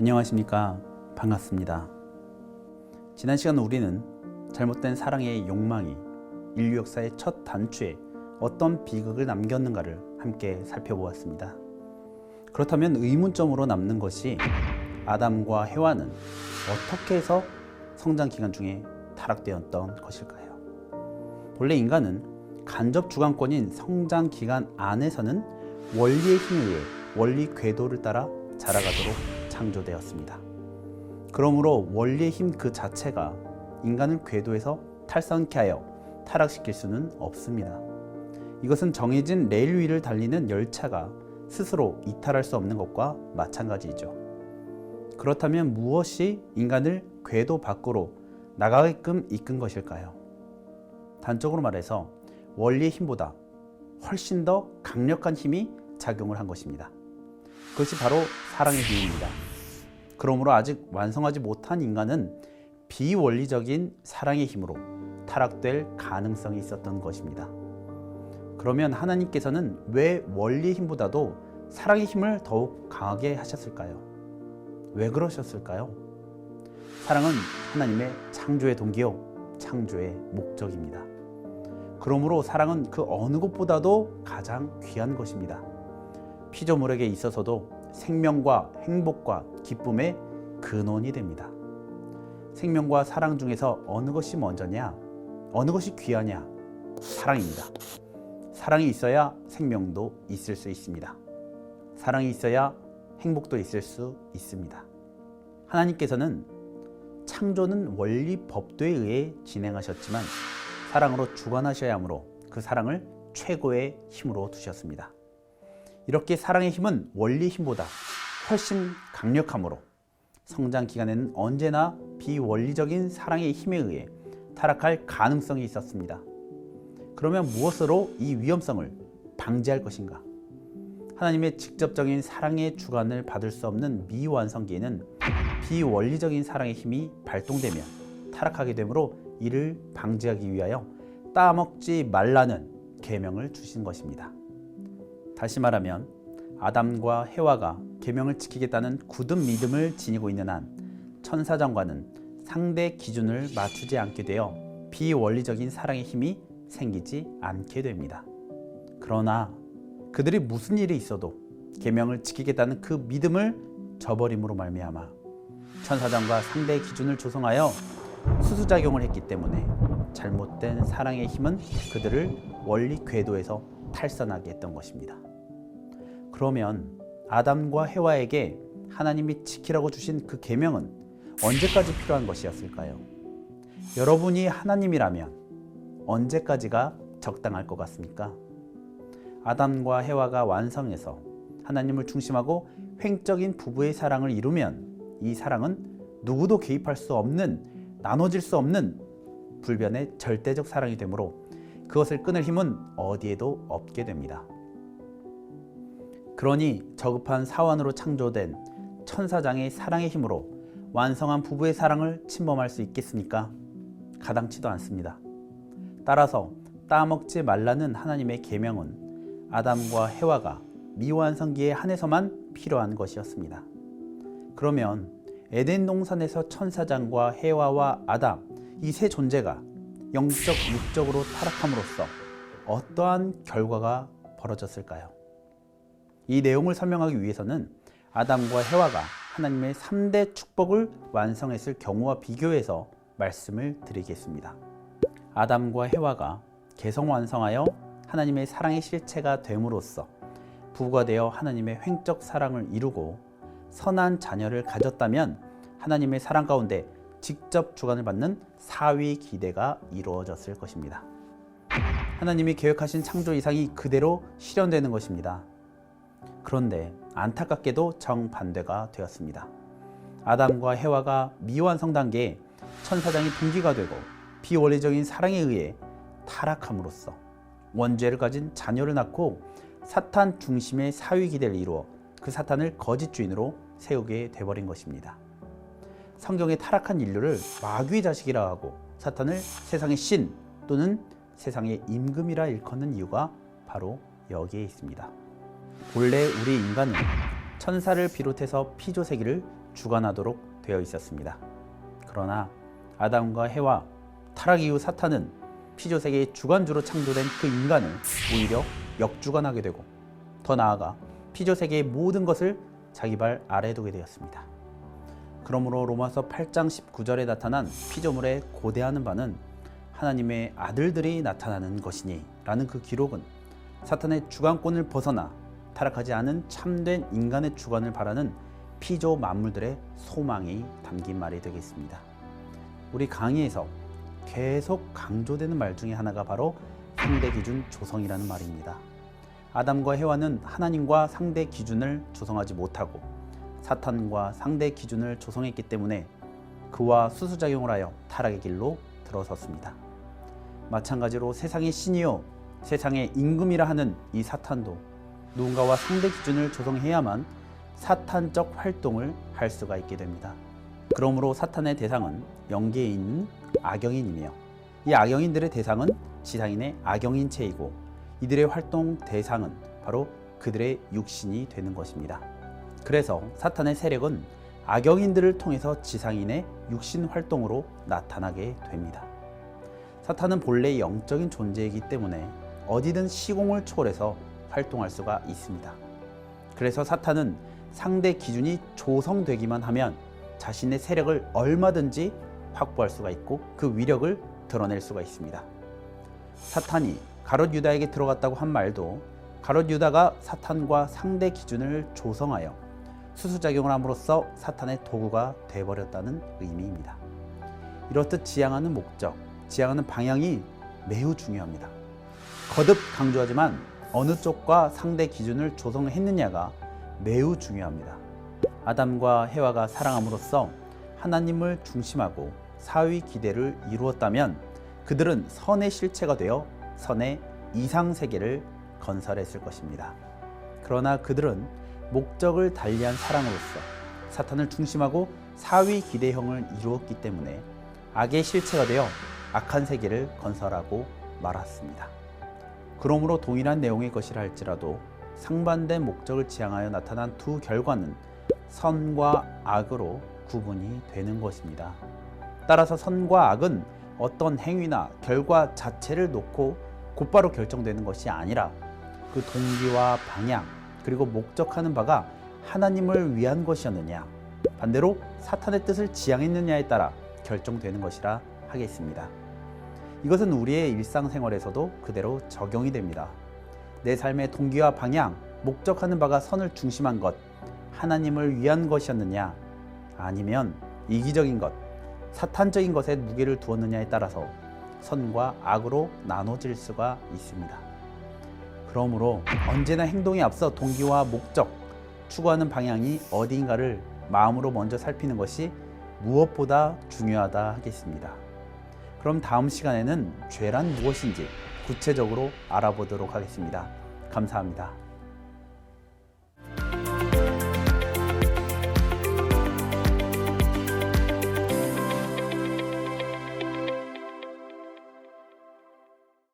안녕하십니까. 반갑습니다. 지난 시간 우리는 잘못된 사랑의 욕망이 인류 역사의 첫 단추에 어떤 비극을 남겼는가를 함께 살펴보았습니다. 그렇다면 의문점으로 남는 것이 아담과 해와는 어떻게 해서 성장 기간 중에 타락되었던 것일까요? 본래 인간은 간접 주관권인 성장 기간 안에서는 원리의 힘에 의해 원리 궤도를 따라 자라가도록 창조되었습니다. 그러므로 원리의 힘 그 자체가 인간을 궤도에서 탈선케 하여 타락시킬 수는 없습니다. 이것은 정해진 레일 위를 달리는 열차가 스스로 이탈할 수 없는 것과 마찬가지이죠. 그렇다면 무엇이 인간을 궤도 밖으로 나가게끔 이끈 것일까요? 단적으로 말해서 원리의 힘보다 훨씬 더 강력한 힘이 작용을 한 것입니다. 그것이 바로 사랑의 힘입니다. 그러므로 아직 완성하지 못한 인간은 비원리적인 사랑의 힘으로 타락될 가능성이 있었던 것입니다. 그러면 하나님께서는 왜 원리의 힘보다도 사랑의 힘을 더욱 강하게 하셨을까요? 왜 그러셨을까요? 사랑은 하나님의 창조의 동기요, 창조의 목적입니다. 그러므로 사랑은 그 어느 것보다도 가장 귀한 것입니다. 피조물에게 있어서도 생명과 행복과 기쁨의 근원이 됩니다. 생명과 사랑 중에서 어느 것이 먼저냐? 어느 것이 귀하냐? 사랑입니다. 사랑이 있어야 생명도 있을 수 있습니다. 사랑이 있어야 행복도 있을 수 있습니다. 하나님께서는 창조는 원리 법도에 의해 진행하셨지만 사랑으로 주관하셔야 하므로 그 사랑을 최고의 힘으로 두셨습니다. 이렇게 사랑의 힘은 원리 힘보다 훨씬 강력하므로 성장 기간에는 언제나 비원리적인 사랑의 힘에 의해 타락할 가능성이 있었습니다. 그러면 무엇으로 이 위험성을 방지할 것인가? 하나님의 직접적인 사랑의 주관을 받을 수 없는 미완성기에는 비원리적인 사랑의 힘이 발동되면 타락하게 되므로 이를 방지하기 위하여 따먹지 말라는 계명을 주신 것입니다. 다시 말하면 아담과 해와가 계명을 지키겠다는 굳은 믿음을 지니고 있는 한 천사장과는 상대 기준을 맞추지 않게 되어 비원리적인 사랑의 힘이 생기지 않게 됩니다. 그러나 그들이 무슨 일이 있어도 계명을 지키겠다는 그 믿음을 저버림으로 말미암아 천사장과 상대의 기준을 조성하여 수수작용을 했기 때문에 잘못된 사랑의 힘은 그들을 원리 궤도에서 탈선하게 했던 것입니다. 그러면 아담과 해와에게 하나님이 지키라고 주신 그 계명은 언제까지 필요한 것이었을까요? 여러분이 하나님이라면 언제까지가 적당할 것 같습니까? 아담과 해와가 완성해서 하나님을 중심하고 횡적인 부부의 사랑을 이루면 이 사랑은 누구도 개입할 수 없는 나눠질 수 없는 불변의 절대적 사랑이 되므로 그것을 끊을 힘은 어디에도 없게 됩니다. 그러니 저급한 사원으로 창조된 천사장의 사랑의 힘으로 완성한 부부의 사랑을 침범할 수 있겠습니까? 가당치도 않습니다. 따라서 따먹지 말라는 하나님의 계명은 아담과 해와가 미완성기에 한해서만 필요한 것이었습니다. 그러면 에덴 동산에서 천사장과 해와와 아담 이 세 존재가 영적 육적으로 타락함으로써 어떠한 결과가 벌어졌을까요? 이 내용을 설명하기 위해서는 아담과 해와가 하나님의 3대 축복을 완성했을 경우와 비교해서 말씀을 드리겠습니다. 아담과 해와가 개성 완성하여 하나님의 사랑의 실체가 됨으로써 부부가 되어 하나님의 횡적 사랑을 이루고 선한 자녀를 가졌다면 하나님의 사랑 가운데 직접 주관을 받는 사위 기대가 이루어졌을 것입니다. 하나님이 계획하신 창조 이상이 그대로 실현되는 것입니다. 그런데 안타깝게도 정반대가 되었습니다. 아담과 해와가 미완성 단계에 천사장이 분기가 되고 비원리적인 사랑에 의해 타락함으로써 원죄를 가진 자녀를 낳고 사탄 중심의 사위 기대를 이루어 그 사탄을 거짓 주인으로 세우게 돼버린 것입니다. 성경의 타락한 인류를 마귀의 자식이라 하고 사탄을 세상의 신 또는 세상의 임금이라 일컫는 이유가 바로 여기에 있습니다. 본래 우리 인간은 천사를 비롯해서 피조세기를 주관하도록 되어 있었습니다. 그러나 아담과 해와 타락 이후 사탄은 피조 세계의 주관주로 창조된 그 인간을 오히려 역주관하게 되고 더 나아가 피조 세계의 모든 것을 자기 발 아래 두게 되었습니다. 그러므로 로마서 8장 19절에 나타난 피조물에 고대하는 바는 하나님의 아들들이 나타나는 것이니 라는 그 기록은 사탄의 주관권을 벗어나 타락하지 않은 참된 인간의 주관을 바라는 피조 만물들의 소망이 담긴 말이 되겠습니다. 우리 강의에서 계속 강조되는 말 중에 하나가 바로 상대 기준 조성이라는 말입니다. 아담과 해와는 하나님과 상대 기준을 조성하지 못하고 사탄과 상대 기준을 조성했기 때문에 그와 수수작용을 하여 타락의 길로 들어섰습니다. 마찬가지로 세상의 신이요 세상의 임금이라 하는 이 사탄도 누군가와 상대 기준을 조성해야만 사탄적 활동을 할 수가 있게 됩니다. 그러므로 사탄의 대상은 영계에 있는 악영인이며 이 악영인들의 대상은 지상인의 악영인체이고 이들의 활동 대상은 바로 그들의 육신이 되는 것입니다. 그래서 사탄의 세력은 악영인들을 통해서 지상인의 육신 활동으로 나타나게 됩니다. 사탄은 본래 영적인 존재이기 때문에 어디든 시공을 초월해서 활동할 수가 있습니다. 그래서 사탄은 상대 기준이 조성되기만 하면 자신의 세력을 얼마든지 확보할 수가 있고 그 위력을 드러낼 수가 있습니다. 사탄이 가롯 유다에게 들어갔다고 한 말도 가롯 유다가 사탄과 상대 기준을 조성하여 수수작용을 함으로써 사탄의 도구가 되어버렸다는 의미입니다. 이렇듯 지향하는 목적, 지향하는 방향이 매우 중요합니다. 거듭 강조하지만 어느 쪽과 상대 기준을 조성했느냐가 매우 중요합니다. 아담과 해와가 사랑함으로써 하나님을 중심하고 사위 기대를 이루었다면 그들은 선의 실체가 되어 선의 이상 세계를 건설했을 것입니다. 그러나 그들은 목적을 달리한 사랑으로서 사탄을 중심하고 사위 기대형을 이루었기 때문에 악의 실체가 되어 악한 세계를 건설하고 말았습니다. 그러므로 동일한 내용의 것이라 할지라도 상반된 목적을 지향하여 나타난 두 결과는 선과 악으로 구분이 되는 것입니다. 따라서 선과 악은 어떤 행위나 결과 자체를 놓고 곧바로 결정되는 것이 아니라 그 동기와 방향 그리고 목적하는 바가 하나님을 위한 것이었느냐 반대로 사탄의 뜻을 지향했느냐에 따라 결정되는 것이라 하겠습니다. 이것은 우리의 일상생활에서도 그대로 적용이 됩니다. 내 삶의 동기와 방향, 목적하는 바가 선을 중심한 것, 하나님을 위한 것이었느냐, 아니면 이기적인 것, 사탄적인 것에 무게를 두었느냐에 따라서 선과 악으로 나눠질 수가 있습니다. 그러므로 언제나 행동에 앞서 동기와 목적, 추구하는 방향이 어디인가를 마음으로 먼저 살피는 것이 무엇보다 중요하다 하겠습니다. 그럼 다음 시간에는 죄란 무엇인지 구체적으로 알아보도록 하겠습니다. 감사합니다.